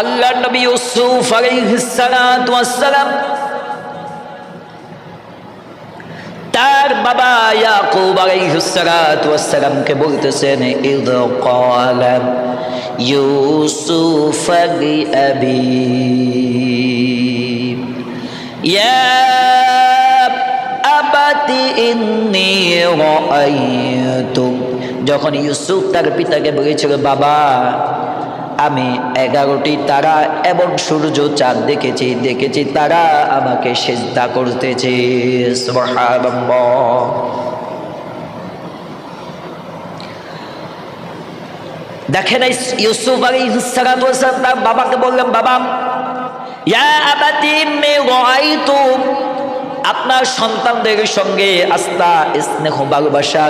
আল্লাহ নবী ইউসুফ আলাইহিস সালাতু ওয়াস সালাম তার বাবা ইয়াকুব আলাইহিস সালাতু ওয়াস সালামকে বলতেছেন, ইদ ক্বালা ইউসুফ লি আবি। ইয়া আবাতি ইন্নী রাআইতু। যখন ইউসুফ তার পিতাকে বলেছিল, বাবা আমি এগারোটি তারা এবং সূর্য চাঁদ দেখেছি দেখেছি তারা আমাকে সেজদা করতেছে। দেখেন ইউসুফ আলাইহিস সালাতু তার বাবাকে বললাম বাবা আপনার সন্তানদের সঙ্গে আস্থা, স্নেহ, ভালোবাসা,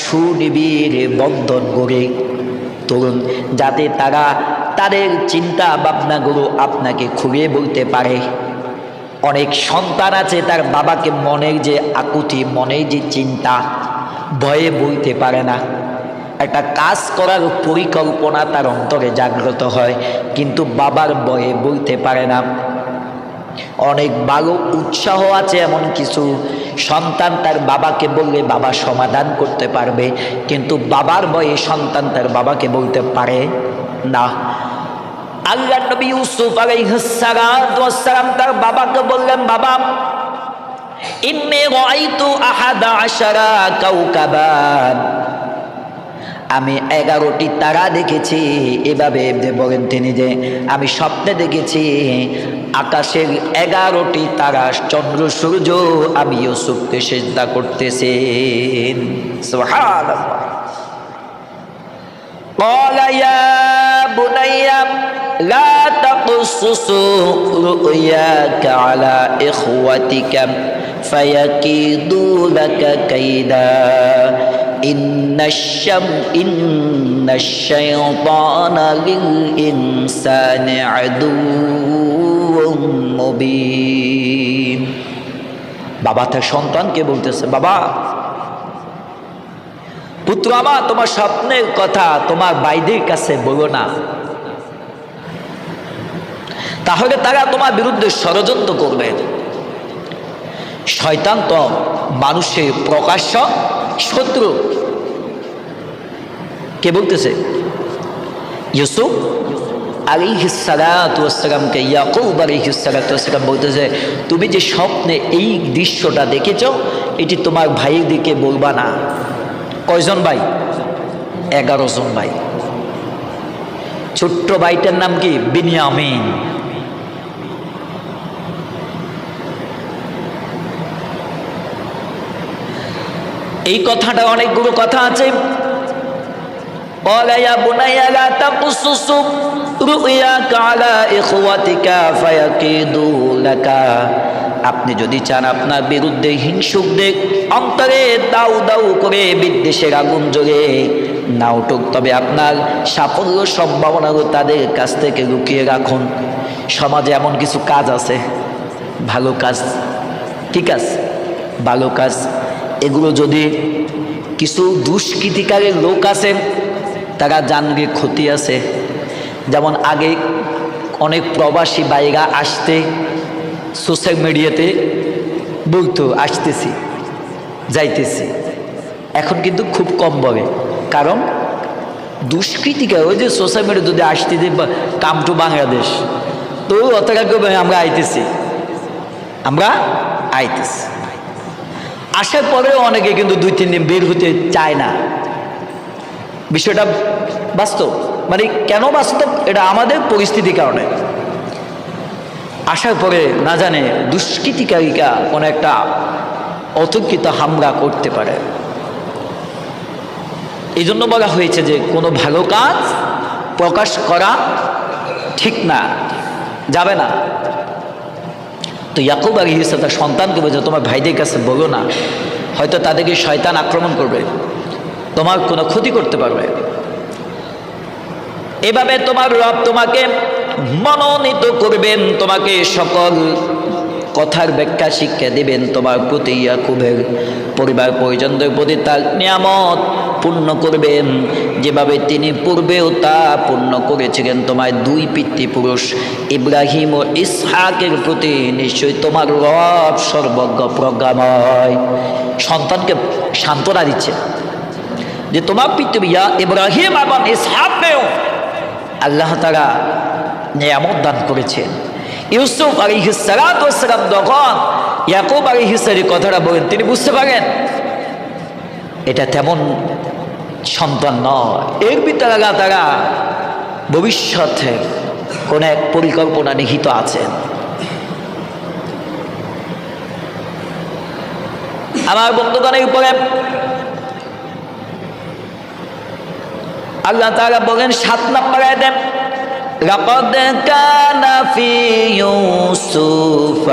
সুনিবিড় বন্ধন গড়ে তরুণ যাতে তারা তাদের চিন্তা ভাবনাগুলো আপনাকে খুঁড়িয়ে বলতে পারে। অনেক সন্তান আছে তার বাবাকে মনের যে আকুতি, মনের যে চিন্তা, ভয়ে বলতে পারে না। একটা কাজ করার পরিকল্পনা তার অন্তরে জাগ্রত হয়, কিন্তু বাবার ভয়ে বলতে পারে না। অনেক ভালো উৎসাহ আছে, এমন কিছু সন্তান তার বাবাকে বললে বাবা সমাধান করতে পারবে, কিন্তু বাবার বয়ে সন্তান তার বাবাকে বলতে পারে না। আল্লাহ নবী ইউসুফ আলাইহিস সালাম তার বাবাকে বললেন, বাবা, ইন্নী রাআইতু আহাদা আশারা কাউকাবান। আমি এগারোটি তারা দেখেছি এভাবে বলেন তিনি যে আমি স্বপ্নে দেখেছি আকাশের এগারোটি তারা চন্দ্র সূর্য আমি ইউসুফকে সেজদা করতেছেন সুবহানাল্লাহ قال يا بني لا تقصص رؤياك على إخوتك فيكيدوا لك كيدا إن الشم إن الشيطان للإنسان عدو مبين বাবা তার সন্তানকে বলতেছে বাবা পুত্র আমার তোমার স্বপ্নের কথা তোমার বাইদের কাছে বলো না তাহলে তারা তোমার বিরুদ্ধে ষড়যন্ত্র করবে শয়তান তো মানুষের প্রকাশ্য শত্রু। কে বলতেছে? ইউসুফ আলী ইয়াকুব আলী বলতেছে, তুমি যে স্বপ্নে এই দৃশ্যটা দেখেছ, এটি তোমার ভাইয়ের দিকে বলবা না। কয়জন ভাই? এগারো জন ভাই। ছোট্ট ভাইটার নাম কি? বিনিয়ামিন। এই কথাটা অনেকগুলো কথা আছে قال يا بني لا تقصص رؤياك على إخوتك فيكيدوا لك আপনি যদি চান আপনার বিরুদ্ধে হিংসুকদের অন্তরে দাউ দাউ করে বিদ্বেষের আগুন জ্বলে না উঠুক তবে আপনার সাফল্য সম্ভাবনাগুলো তাদের কাছ থেকে লুকিয়ে রাখুন সমাজে এমন কিছু কাজ আছে ভালো কাজ ঠিক আছে ভালো কাজ এগুলো যদি কিছু দুষ্কৃতিকারের লোক আছে তারা জানবে ক্ষতি আছে। যেমন আগে অনেক প্রবাসী বাইরা আসতে সোশ্যাল মিডিয়াতে বলতো, আসতেছি, যাইতেছি। এখন কিন্তু খুব কম বলে। কারণ দুষ্কৃতিকার ওই যে সোশ্যাল মিডিয়া যদি আসতে আসতেছে কাম টু বাংলাদেশ, তো অতটা আমরা আইতেছি। আমরা আইতেছি। আসার পরেও অনেকে কিন্তু দুই, তিন দিন বের হতে চায় না। বিষয়টা বাস্তব। মানে কেন বাস্তব? এটা আমাদের পরিস্থিতির কারণে। আসার পরে না জানে দুষ্কৃতিকারিকা কোনো একটা অতর্কিত হামলা করতে পারে। এই জন্য বলা হয়েছে যে কোনো ভালো কাজ প্রকাশ করা ঠিক না, যাবে না। তো ইয়াকুব আলী ইসলাম তার সন্তানকে বলছে, তোমার ভাইদের কাছে বলো না। হয়তো তাদেরকে শয়তান আক্রমণ করবে। তোমার কোনো ক্ষতি করতে পারবে। এভাবে তোমার রব তোমাকে মনোনীত করবেন। তোমাকে সকল কথার ব্যাখ্যা শিক্ষা দিবেন তোমার প্রতি ইয়াকুবের পরিবার পরিজনদের প্রতি তার নিয়ামত পূর্ণ করবেন। যেভাবে তিনি পূর্বেও তা পূর্ণ করেছিলেন তোমার দুই পিতৃপুরুষ ইব্রাহিম ও ইসহাকের প্রতি নিশ্চয়ই তোমার রব সর্বজ্ঞ প্রজ্ঞাময় সন্তানকে সান্ত্বনা দিচ্ছে যে তোমার পিতৃবিয়া ইব্রাহিম এবং ইসহাকেও আল্লাহ তারা নিয়ামত দান করেছেন। ইউসুফ আলী হিসালাম যখন ইয়াকুব আলী হিসারি কথাটা বলেন। তিনি বুঝতে পারেন এটা তেমন সন্তান নয়। এর ভিতরে তারা ভবিষ্যতে কোন এক পরিকল্পনা নিহিত আছেন। আমার বন্ধুগণের উপরে আল্লাহ তারা বলেন, সাত নম্বর দেন لقد كان في يوسف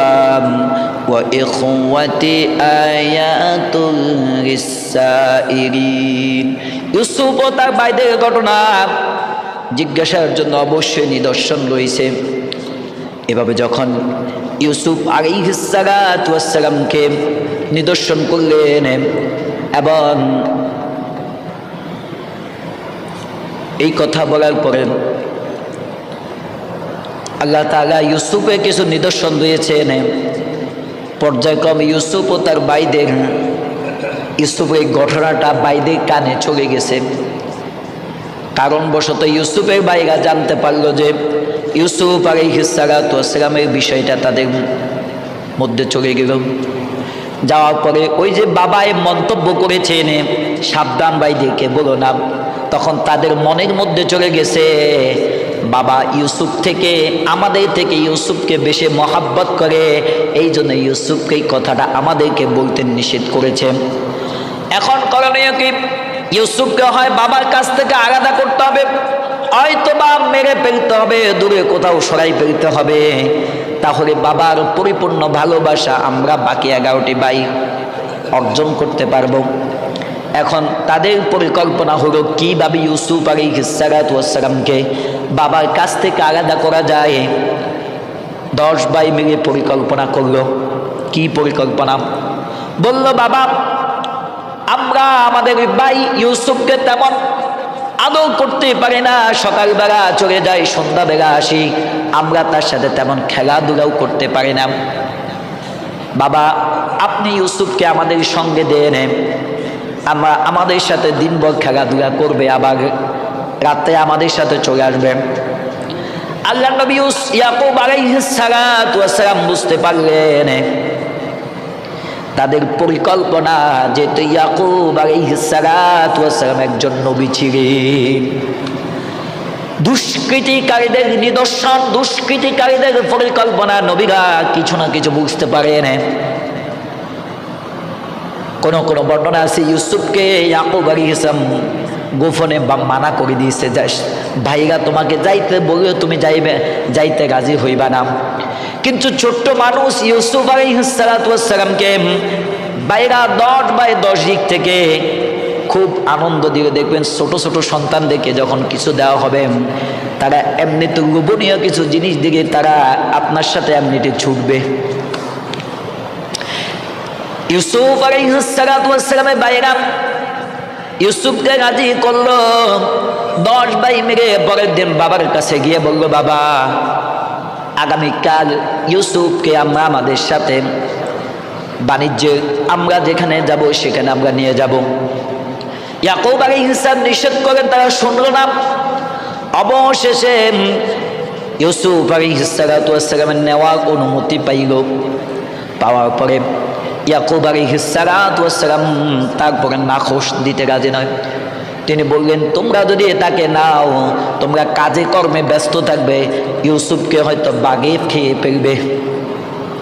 وإخوته آيات للسائرين ইউসুফ ও তার বাইদের ঘটনা জিজ্ঞাসার জন্য অবশ্যই নিদর্শন রয়েছে এভাবে যখন ইউসুফ আলিহিসালামকে নিদর্শন করলেন এবং এই কথা বলার পরে আল্লাহ তালা ইউসুফে কিছু নিদর্শন দিয়েছেন পর্যায়ক্রমে ইউসুফ ও তার বাইদের ইউসুফ এই ঘটনাটা বাইদের কানে চলে গেছে। কারণবশত ইউসুফের বাইরা জানতে পারল যে ইউসুফ আর এই হিসারামের বিষয়টা তাদের মধ্যে চলে গেল। যাওয়ার পরে ওই যে বাবায় মন্তব্য করেছেন সাবধান বাইদেরকে বলো না, তখন তাদের মনের মধ্যে চলে গেছে বাবা ইউসুফ থেকে, আমাদের থেকে ইউসুফকে বেশি মহাব্বত করে। এই জন্য ইউসুফকে এই কথাটা আমাদেরকে বলতে নিষেধ করেছে। এখন করণীয় কি? ইউসুফকে হয় বাবার কাছ থেকে আলাদা করতে হবে। হয়তো বা মেরে ফেলতে হবে, দূরে কোথাও সরাই ফেলতে হবে। তাহলে বাবার পরিপূর্ণ ভালোবাসা আমরা বাকি এগারোটি বাই অর্জন করতে পারব। এখন তাদের পরিকল্পনা হলো কীভাবে ইউসুফ আলী হিসারাতামকে বাবার কাছ থেকে আলাদা করা যায়। দশ বাই মিলে পরিকল্পনা করল। কি পরিকল্পনা? বলল, বাবা, আমরা আমাদের ভাই ইউসুফকে তেমন আদর করতে পারি না। সকালবেলা চলে যাই, সন্ধ্যাবেলা আসি। আমরা তার সাথে তেমন খেলাধুলাও করতে পারি না। বাবা, আপনি ইউসুফকে আমাদের সঙ্গে দিয়ে নেন। আমরা আমাদের সাথে দিনভর খেলাধুলা করবে, আবার রাতে আমাদের সাথে চলে আসবে। আল্লাহ নবী ইয়াকুব আলাইহিসসালাম বুঝতে পারলেন। তাদের পরিকল্পনা যেহেতু ইয়াকুব আলাইহিসসালাম একজন নবী ছিলেন। দুষ্কৃতিকারীদের নিদর্শন, দুষ্কৃতিকারীদের পরিকল্পনা নবীরা কিছু না কিছু বুঝতে পারেন। কোন কোন বর্ণনা আছে, ইউসুফকে ইয়াকুব আলী ইসলাম মানা করে দিয়েছে, যাস ভাইরা তোমাকে যাইতে বললেও তুমি যাইবে, যাইতে রাজি হইবা না। কিন্তু ছোট্ট মানুষ ইউসুফ আলী সালাতামকে বাইরা দশ বাই দশ দিক থেকে খুব আনন্দ দিয়ে দেখবেন, ছোট ছোট সন্তানদেরকে যখন কিছু দেওয়া হবে, তারা এমনিতে গোপনীয় কিছু জিনিস দিকে তারা আপনার সাথে এমনিতে ছুটবে। ইউসুফ আর আলাইসালামের বাইরা ইউসুফকে রাজি করল। দশ ভাই মেরে পরের দিন বাবার কাছে গিয়ে বলল, বাবা, আগামীকাল ইউসুফকে আমরা আমাদের সাথে বাণিজ্যে, আমরা যেখানে যাব সেখানে আমরা নিয়ে যাব। ইয়াকুব আলী ইনসান নিষেধ করেন তারা শুনল না। অবশেষে ইউসুফ আলী ইসালাতামের নেওয়ার অনুমতি পাইল। পাওয়ার পরে ইয়াকুব আলী হিসালাতাম তারপরে নাখোশ দিতে রাজি নয়। তিনি বললেন, তোমরা যদি তাকে নাও, তোমরা কাজে কর্মে ব্যস্ত থাকবে, ইউসুফকে হয়তো বাগে খেয়ে ফেলবে।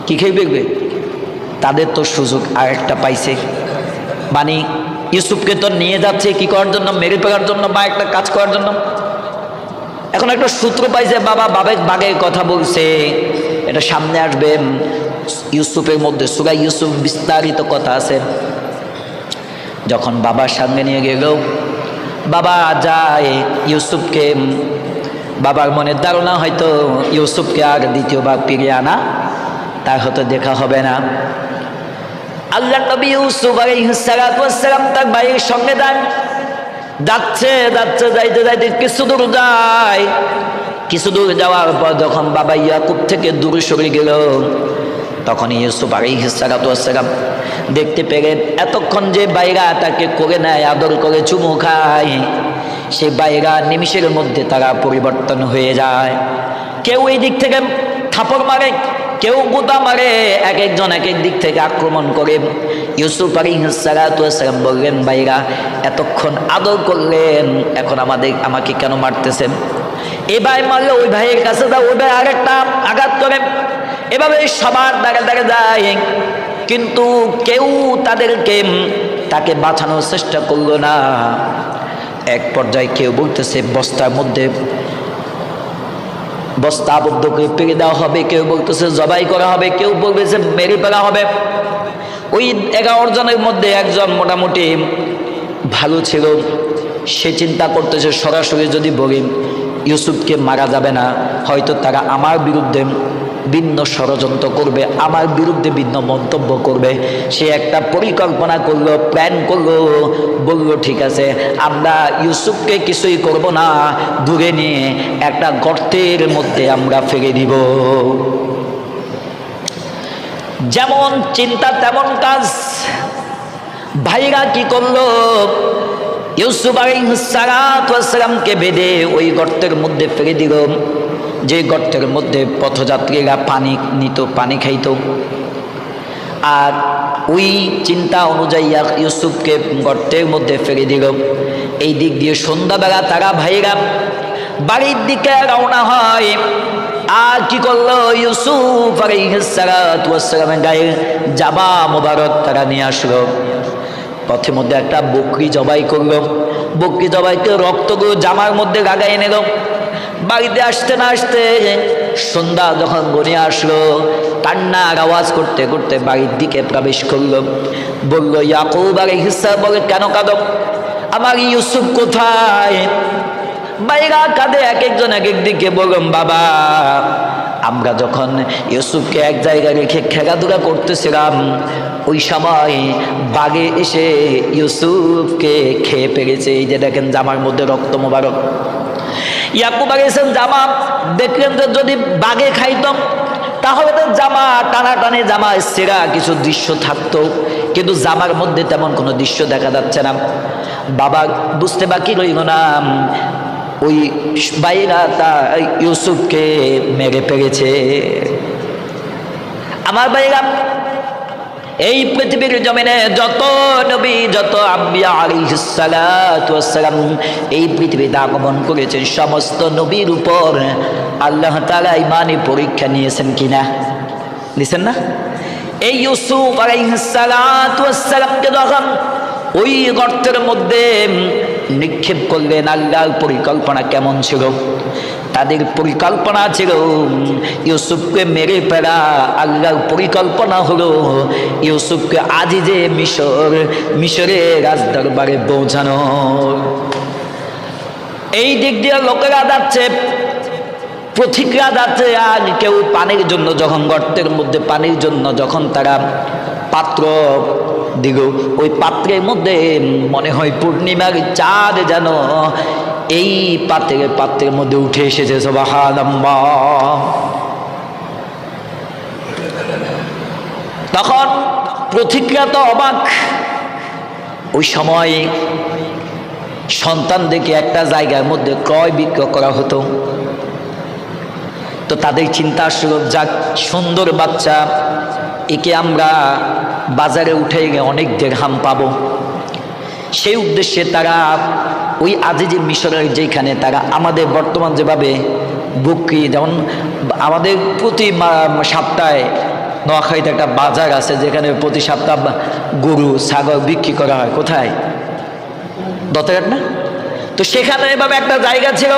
কি খেয়ে ফেলবে? তাদের তো সুযোগ আর একটা পাইছে। মানে ইউসুফকে তো নিয়ে যাচ্ছে কি করার জন্য, মেরে ফেলার জন্য বা একটা কাজ করার জন্য? এখন একটা সূত্র পাইছে, বাবা বাবে বাঘের কথা বলছে, এটা সামনে আসবে। ইউসুফের মধ্যে সুরাই ইউসুফ বিস্তারিত কথা আছে। যখন বাবার সামনে নিয়ে গেল, বাবা যায় ইউসুফকে, বাবার মনে ধারণা হয়তো ইউসুফকে আর দ্বিতীয়বার ফিরে আনা, তার হয়তো দেখা হবে না। আল্লাহ নবী ইউসুফ আর আলাইহিসসালাম তার ভাইয়ের সঙ্গে যান যাচ্ছে যাচ্ছে, যাইতে যাইতে কিছু দূর যায়। কিছু দূর যাওয়ার পর যখন বাবা ইয়াকুব থেকে দূরে সরে গেল তখন ইউসুফ আলাইহিসসালাম দেখতে পেলেন, এতক্ষণ যে বাইরা তাকে করে নেয়, আদর করে চুমু খায়, সেই বাইরা নিমিষের মধ্যে তারা পরিবর্তন হয়ে যায়। কেউ এই দিক থেকে থাপড় মারে, কেউ গুতা মারে, এক একজন এক এক দিক থেকে আক্রমণ করে। ইউসুফ আলিহাসালাম বললেন, বাইরা, এতক্ষণ আদর করলেন, এখন আমাদের, আমাকে কেন মারতেছেন? এই ভাই মারলে, ওই ভাইয়ের কাছে যা ওই ভাই আরেকটা আঘাত করে। এভাবে সবার দাঁড়ে দাঁড়ে যায়। কিন্তু কেউ তাদেরকে তাকে বাঁচানোর চেষ্টা করল না। এক পর্যায়ে কেউ বলতেছে, বস্তার মধ্যে বস্তা আবদ্ধ করে পেরে দেওয়া হবে। কেউ বলতেছে, জবাই করা হবে। কেউ বলতেছে, মেরে ফেলা হবে। ওই এগারো জনের মধ্যে একজন মোটামুটি ভালো ছিল। সে চিন্তা করতেছে, সরাসরি যদি বলি, ইউসুফকে মারা যাবে না। হয়তো তারা আমার বিরুদ্ধে ভিন্ন ষড়যন্ত্র করবে, আমার বিরুদ্ধে ভিন্ন মন্তব্য করবে। সে একটা পরিকল্পনা করল প্ল্যান করল, বলল, ঠিক আছে, আমরা ইউসুফকে কিছুই করব না, দূরে নিয়ে একটা গর্তের মধ্যে আমরা ফেলে দিব। যেমন চিন্তা, তেমন কাজ। ভাইরা কি করল? ইউসুফ আলাইসালামকে বেঁধে ওই গর্তের মধ্যে ফেলে দিল। যে গর্তের মধ্যে পথযাত্রীরা পানি নিত, পানি খাইত। আর ওই চিন্তা অনুযায়ী ইউসুফকে গর্তের মধ্যে ফেলে দিল। এই দিক দিয়ে সন্ধ্যাবেলা তারা ভাইরা বাড়ির দিকে রওনা হয়। আর কি করল ইউসুফ আর আলাইহিসসালামের গায়ে জামা মোবারক তারা নিয়ে আসলো। পথের মধ্যে একটা বকরি জবাই করল। বকরি জবাইকে রক্তগুলো জামার মধ্যে গাগাই নিল। বাড়িতে আসতে না আসতে সন্ধ্যা যখন বনে আসলো, কান্নার আওয়াজ করতে করতে বাড়ির দিকে প্রবেশ করল। বলল, ইয়াকুব আলী হিসা বলে, কেন কাঁদো? আমার ইউসুফ কোথায়? বাইরা কাঁদে, এক একজন এক একদিকে বললাম বাবা, আমরা যখন ইউসুফকে এক জায়গায় রেখে খেলাধুলা করতেছিলাম, ওই সময় বাঘে এসে ইউসুফকে খেয়ে পেরেছে এই যে দেখেন, জামার মধ্যে রক্ত মোবারক। ইয়াকুব আলাইসালাম জামা দেখলেন যে যদি বাঘে খাইতাম তাহলে তো জামা টানাটানি, জামা সেরা কিছু দৃশ্য থাকতো। কিন্তু জামার মধ্যে তেমন কোনো দৃশ্য দেখা যাচ্ছে না। বাবা বুঝতে বাকি রইল না। ওই বাইরা তা ইউসুফকে মেরে পেরেছে আমার বাইরা এই পৃথিবীর জমিনে যত নবী, যত আম্বিয়া এই পৃথিবীতে আগমন করেছেন, সমস্ত নবীর উপর আল্লাহ তালা ইমানে পরীক্ষা নিয়েছেন কিনা? নিছেন না? এই ইউসুফ আলাইসালামকে যখন ওই গর্তের মধ্যে নিক্ষেপ করলেন, আল্লাহর পরিকল্পনা কেমন ছিল? তাদের পরিকল্পনা ছিল, ইউসুফকে মেরে ফেলা, আল্লাহর পরিকল্পনা হলো, ইউসুফকে আজই যে মিশর মিশরে রাজদরবারে পৌঁছানো। এই দিক দিয়ে লোকেরা যাচ্ছে, প্রতিক্রিয়া যাচ্ছে, আর কেউ পানির জন্য যখন, গর্তের মধ্যে পানির জন্য যখন তারা পাত্র দিল, ওই পাত্রের মধ্যে মনে হয় পূর্ণিমার চাঁদ যেন এই পাত্রের পাত্রের মধ্যে উঠে এসেছে সবাহালম্বা তখন প্রতিক্রিয়া তো অবাক। ওই সময় সন্তান দেখে একটা জায়গার মধ্যে ক্রয় বিক্রয় করা হতো। তো তাদের চিন্তা আসলো যাক, সুন্দর বাচ্চা, একে আমরা বাজারে উঠে গিয়ে অনেক দেড়হাম পাব। সেই উদ্দেশ্যে তারা ওই আজিজি মিশরের যেখানে তারা আমাদের বর্তমান যেভাবে বুকি যেমন আমাদের প্রতি সপ্তাহে নোয়াখালীতে একটা বাজার আছে যেখানে প্রতি সপ্তাহ গরু, ছাগল বিক্রি করা হয়। কোথায়? দত্তঘাট না? তো সেখানে এভাবে একটা জায়গা ছিল।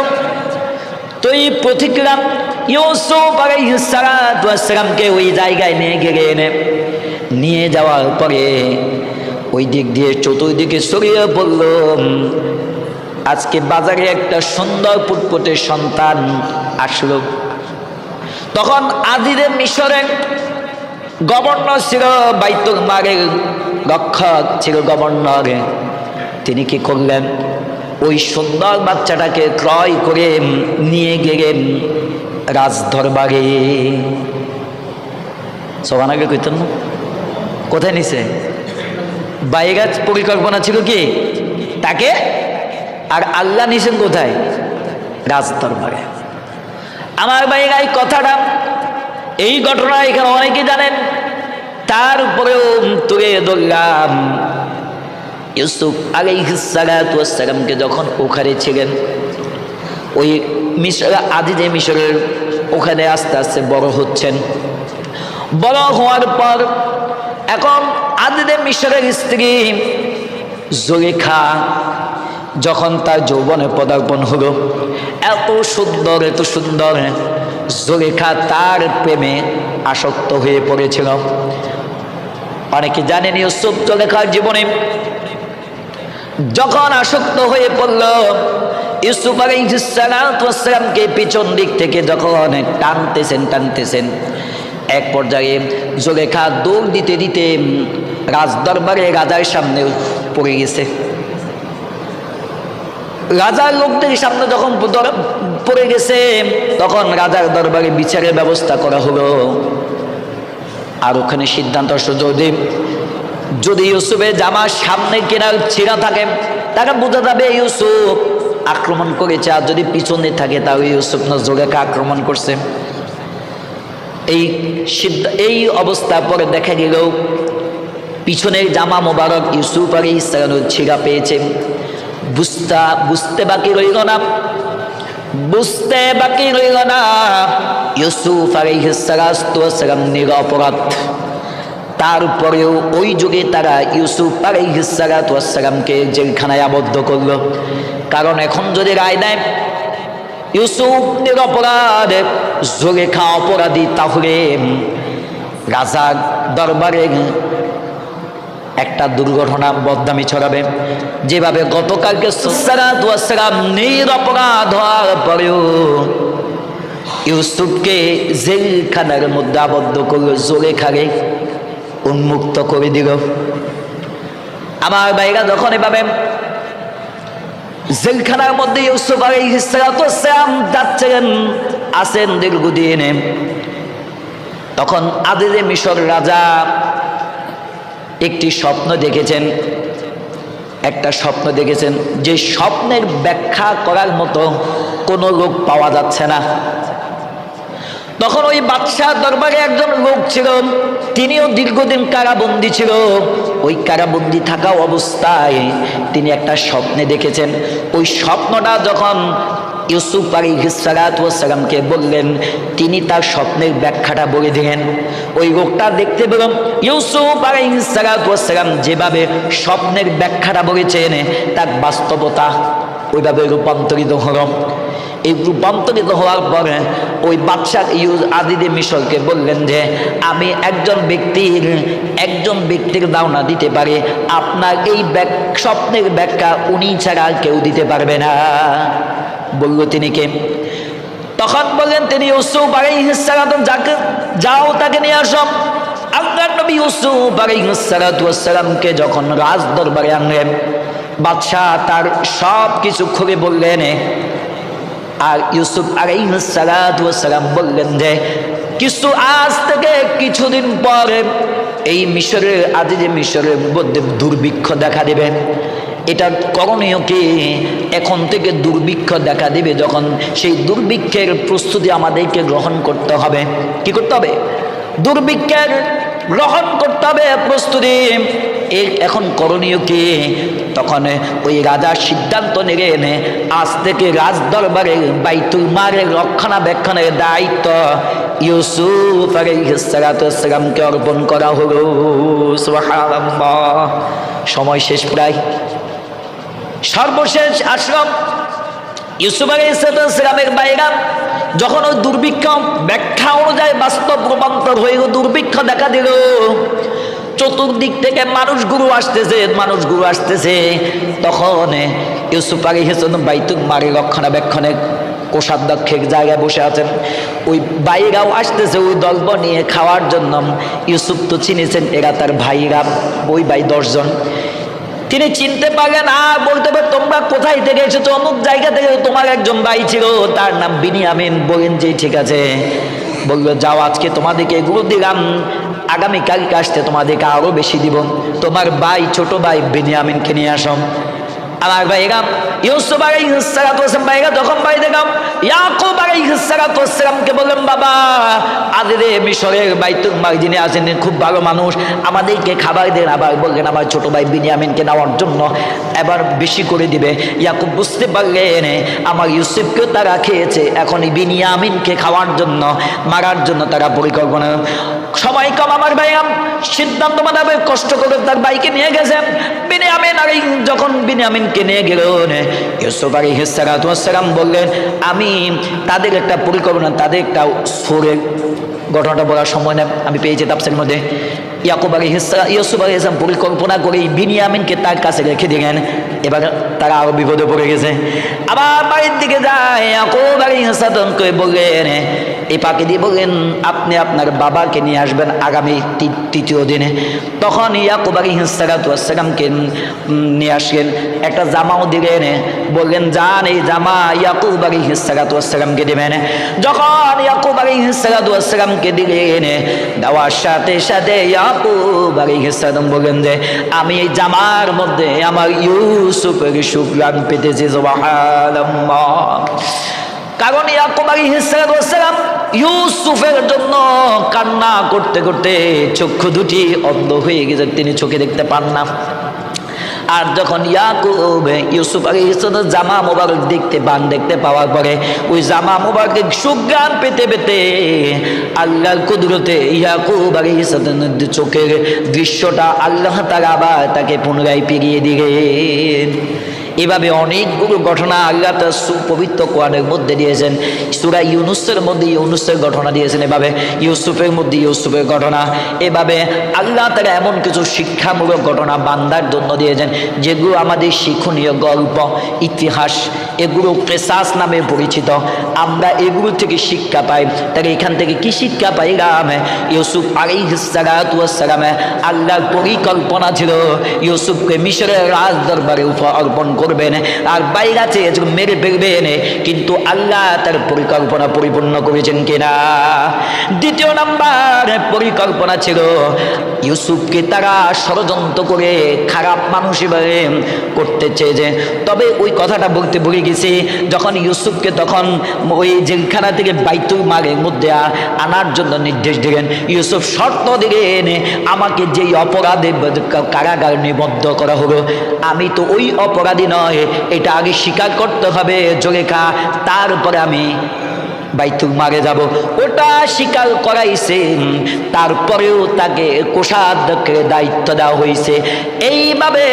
তো এই প্রতিক্রিয়া ইউসুফ আলাইহিসসালামকে ওই জায়গায় নিয়ে গেলে এনে নিয়ে যাওয়ার পরে ওই দিক দিয়ে চতুর্দিকে ছড়িয়ে পড়ল আজকে বাজারে একটা সুন্দর ফুটফুটে সন্তান আসলো। তখন আজিদের মিশরে গভর্নর ছিল বাইতুল মারের রক্ষক, ছিল গভর্নর। তিনি কি করলেন? ওই সুন্দর বাচ্চাটাকে ক্রয় করে নিয়ে গেলেন রাজদরবারে। আগে কইতেন কোথায় নিছে? বাইরে পরিকল্পনা ছিল কি? তাকে? আর আল্লাহ নিছেন কোথায়? রাজদরবারে। আমার বাইরে এই কথাটা, এই ঘটনা এখানে অনেকে জানেন। তারপরেও তুলে ধরলাম। ইউসুফ আলাইসালামকে যখন ওখানে ছিলেন, ওই মিশর আদিজে মিশরের ওখানে আস্তে আস্তে বড় হচ্ছেন। বড় হওয়ার পর এখন আদিদে মিশরের স্ত্রী জলেখা যখন তার যৌবনে পদার্পণ হলো, এত সুন্দর এত সুন্দর জলেখা তার প্রেমে আসক্ত হয়ে পড়েছিল। অনেকে জানেন ইউসুফ জলেখার জীবনে যখন আসক্ত হয়ে পড়ল, ইউসুফ আলাইসালামকে পিছন দিক থেকে যখন টানতেছেন টানতেছেন এক পর্যায়ে জলেখা দৌড় দিতে দিতে রাজদরবারে রাজার সামনে পড়ে গেছে। রাজার লোকদের সামনে যখন পড়ে গেছে, তখন রাজার দরবারে বিচারের ব্যবস্থা করা হলো। আর ওখানে সিদ্ধান্ত যদি যদি ইউসুফের জামার সামনে কেনার ছিঁড়া থাকে তাকে বোঝা যাবে ইউসুফ আক্রমণ করেছে। আর যদি পিছনে থাকে, তাহলে ইউসুফ না জোরেকে আক্রমণ করছে। এই সিদ্ধ- এই অবস্থা পরে দেখা গেল, পিছনের জামা মোবারক ইউসুফ আর ইসরানুর ছিঁড়া পেয়েছে। বুঝতা, বুঝতে বাকি রইল না। বুঝতে বাকি রইল না। ইউসুফ আর ইসরাম নিরপরাধ। তারপরেও ওই যুগে তারা ইউসুফ আর ইসালাতামকে জেলখানায় আবদ্ধ করল। কারণ এখন যদি রায় দেয় ইউসুফ নিরপরাধ জোরেখা অপরাধী তাহলে রাজার দরবারে একটা দুর্ঘটনা বদনামি ছড়াবে। যেভাবে গতকালকে সুসারাম নিরপরাধ হওয়ার পরেও ইউসুফকে জেলখানার মধ্যে আবদ্ধ করল জোরেখারে উন্মুক্ত করে দিল। আমার ভাইরা যখন এভাবে জেলখানার মধ্যে ইউসুফ আলাইহিসসালাম যাচ্ছেন আসেন দীর্ঘদিন। তখন আদিলে মিশর রাজা একটি স্বপ্ন দেখেছেন, একটা স্বপ্ন দেখেছেন, যে স্বপ্নের ব্যাখ্যা করার মতো কোনো লোক পাওয়া যাচ্ছে না। তখন ওই বাদশাহ দরবারে একজন লোক ছিল, তিনিও দীর্ঘদিন কারাবন্দি ছিল। ওই কারাবন্দি থাকা অবস্থায় তিনি একটা স্বপ্নে দেখেছেন। ওই স্বপ্নটা যখন ইউসুফ আলী হিসালাতামকে বললেন, তিনি তার স্বপ্নের ব্যাখ্যাটা বলে দিলেন। ওই লোকটা দেখতে পেলাম, ইউসুফ আলী হিসালাতাম যেভাবে স্বপ্নের ব্যাখ্যাটা বলেছেন, তার বাস্তবতা ওইভাবে রূপান্তরিত হল। এই রূপান্তরিত হওয়ার পরে ওই বাদশাহ ইউজ আদিদে মিশরকে বললেন যে, আমি একজন ব্যক্তির একজন ব্যক্তির দাওনা দিতে পারি। আপনার এই স্বপ্নের ব্যাখ্যা উনি ছাড়া কেউ দিতে পারবে না। বলল তিনি কে? তখন বললেন তিনি ইউসুফ আলাইহিসসালাম যাকে, যাও তাকে নিয়ে আসো। আল্লাহ নবী ইউসুফ আলাইহিসসালামকে যখন রাজ দরবারে আনলেন, বাদশাহ তার সব কিছু খুলে বললেন আর ইউসুফ আলাইসালাম বললেন যে, কিছু আজ থেকে কিছুদিন পরে এই মিশরের আজ যে মিশরের মধ্যে দুর্ভিক্ষ দেখা দেবে। এটা করণীয় কি? এখন থেকে দুর্ভিক্ষ দেখা দিবে যখন সেই দুর্ভিক্ষের প্রস্তুতি আমাদেরকে গ্রহণ করতে হবে। কি করতে হবে? দুর্ভিক্ষের গ্রহণ করতে হবে প্রস্তুতি। এর এখন করণীয় কি? তখন ওই রাজা সিদ্ধান্ত নিলেন, আজ থেকে রাজ দরবারে বাইতুল মারের রক্ষণাবেক্ষণের দায়িত্ব ইউসুফ আলাইহিসসালামকে অর্পণ করা হলো। সময় শেষ প্রায়। সর্বশেষ আশ্রম ইউসুফ আলাইসালামের বাইরা। যখন ওই দুর্ভিক্ষ ব্যাখ্যা অনুযায়ী বাস্তব রূপান্তর হয়ে দুর্ভিক্ষ দেখা দিল চতুর্দিক থেকে মানুষ গুরু আসতেছে, মানুষ গুরু আসতেছে। তখন ইউসুফ আলী হেসন বাইতুল মারি রক্ষণাবেক্ষণে কোষাধ্যক্ষের জায়গায় বসে আছেন। ওই বাইরাও আসতেছে ওই দল্প নিয়ে খাওয়ার জন্য। ইউসুফ তো চিনেছেন, এরা তার ভাইরা, ওই ভাই দশজন। তিনি চিনতে পারেন আর বলতে পারে তোমরা কোথায় থেকে এসেছ? অমুক জায়গা থেকে তোমার একজন ভাই ছিল, তার নাম বিনিয়ামিন বলেন যে, ঠিক আছে। বলল যাও আজকে তোমাদেরকে এগুলো দিলাম। আগামীকালকে আসতে তোমাদেরকে আরও বেশি দিব। তোমার ভাই, ছোট ভাই বেনিয়ামিনকে নিয়ে আসো। আমার ভাইরা ইউসুফ আলাইহিসসালাম ভাইরা যখন ভাই দেখলাম ইয়াকুব আলাইহিসসালামকে বললেন বাবা আদরে মিশরের বাইতুল মাল যিনি আছেন খুব ভালো মানুষ, আমাদেরকে খাবার দেন আবার বললেন আমার ছোট ভাই বিনিয়ামিনকে নেওয়ার জন্য, এবার বেশি করে দিবে। ইয়াকুব বুঝতে পারলেন, আমার ইউসুফকেও তারা খেয়েছে এখন বিনিয়ামিনকে খাওয়ার জন্য, মারার জন্য তারা পরিকল্পনা সময় কম আমার ভাইয়া সিদ্ধান্ত মানাবে, কষ্ট করে তার বাইকে নিয়ে গেছেন। বিনিয়ামিন আর যখন বিনিয়ামিনকে নিয়ে গেলেন, ইউসুফ আলী হিসারাম বললেন, আমি তাদের একটা পরিকল্পনা, তাদের একটা সুরের ঘটনাটা বলার সময় না আমি পেয়েছি তাপসের মধ্যে। ইয়াকুব আলী হিসা ইউসুফ আলী ইসলাম পরিকল্পনা করে বিনিয়ামিনকে তার কাছে রেখে দিলেন। এবার তারা আরও বিপদে পড়ে গেছে। আবার বাড়ির দিকে যায়, ইয়াকুব আলী হিসাদন করে বললেন এই দিয়ে বললেন, আপনি আপনার বাবাকে নিয়ে আসবেন আগামী তৃতীয় দিনে। তখন ইয়াকুব আলী হিসালামকে নিয়ে আসলেন, একটা জামাও দিলেন বললেন যান এই জামা ইয়াকুব আলী হিসালামকে দেবেন। যখন ইয়াকুব আলী হিসালামকে দিলেন দেওয়ার সাথে সাথে ইয়াকুব আলী হিসালাম বললেন যে, আমি এই জামার মধ্যে আমার ইউসুফের শুক্রান পেতেছি, সুবহানাল্লাহ। কারণ ইয়াকুব আলী হিসালাম ইউসুফের জন্য কান্না করতে করতে চক্ষু দুটি অন্ধ হয়ে গেছে, তিনি চোখে দেখতে পান না। আর যখন ইয়াকুব, ইউসুফ ইসলামের জামা মোবারক দেখতে পান, দেখতে পাওয়ার পরে ওই জামা মোবারকে সুজ্ঞান পেতে পেতে আল্লাহর কুদরতে ইয়াকুব ইসলামের চোখের দৃশ্যটা আল্লাহ তারা আবার তাকে পুনরায় ফিরিয়ে দিলেন। এভাবে অনেকগুলো ঘটনা আল্লাহ তার সুপবিত্র কোরআনের মধ্যে দিয়েছেন। সুরা ইউনুসের মধ্যে ইউনুসের ঘটনা দিয়েছেন এভাবে, ইউসুফের মধ্যে ইউসুফের ঘটনা, এভাবে আল্লাহ তারা এমন কিছু শিক্ষামূলক ঘটনা বান্দার জন্য দিয়েছেন, যেগুলো আমাদের শিক্ষণীয় গল্প, ইতিহাস, এগুলো কেসাস নামে পরিচিত। আমরা এগুলো থেকে শিক্ষা পাই। তাহলে এখান থেকে কি শিক্ষা পাইলাম? ইউসুফ আলাইহিসালামে আল্লাহর পরিকল্পনা ছিল, ইউসুফকে মিশরের রাজ দরবারে অর্পণ করবেন আর বাইরে এজন্য মেরে ফেলবেন কিন্তু আল্লাহ তার পরিকল্পনা পরিপূর্ণ করেছেন কিনা? দ্বিতীয় নাম্বার পরিকল্পনা ছিল, ইউসুফকে তারা ষড়যন্ত্র করে খারাপ মানুষ হিসেবে করতে চেয়েছে তবে ওই কথাটা বলতে ভুলে গেছি, যখন ইউসুফকে তখন ওই জেলখানা থেকে বাইতুল মারের মধ্যে আনার জন্য নির্দেশ দিলেন, ইউসুফ শর্ত দিলেন, আমাকে যেই অপরাধে কারাগার নিবদ্ধ করা হলো, আমি তো ওই অপরাধী নয় এটা আগে স্বীকার করতে হবে জলেখা তারপরে আমি বাইতুল মারে যাব। ওটা স্বীকার করাইছে তারপরেও তাকে কোষাধ্যক্ষের দায়িত্ব দেওয়া হয়েছে এইভাবে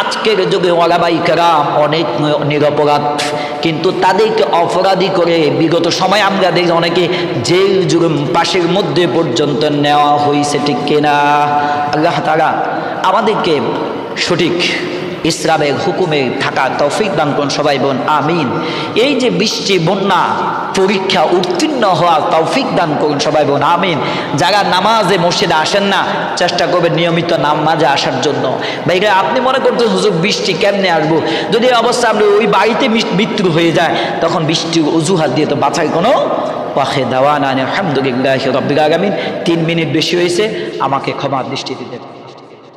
আজকের যুগে ওলাবাইকেরা অনেক নিরপরাধ। কিন্তু তাদেরকে অপরাধী করে বিগত সময় আমরা দেখি অনেকে জেল জুলুম পাশের মধ্যে পর্যন্ত নেওয়া হয়েছে ঠিক কিনা? আল্লাহ তারা আমাদেরকে সঠিক ইসলামের হুকুমে থাকা তৌফিক দান করুন সবাই বোন, আমিন। এই যে বৃষ্টি, বন্যা, পরীক্ষা উত্তীর্ণ হওয়ার তৌফিক দান করুন সবাই বোন, আমিন। যারা নামাজে, মসজিদে আসেন না, চেষ্টা করবেন নিয়মিত নামাজে আসার জন্য। ভাইরা, আপনি মনে করতেন হুজুর, বৃষ্টি কেমনে আসব? যদি অবস্থা আপনি ওই বাড়িতে মৃত্যু হয়ে যায়, তখন বৃষ্টি অজুহাত দিয়ে তো বাঁচার কোনো পাখে দাওয়ান আলহামদুলিল্লাহ রব্বিল আগামী তিন মিনিট বেশি হয়েছে, আমাকে ক্ষমা দৃষ্টি দিতে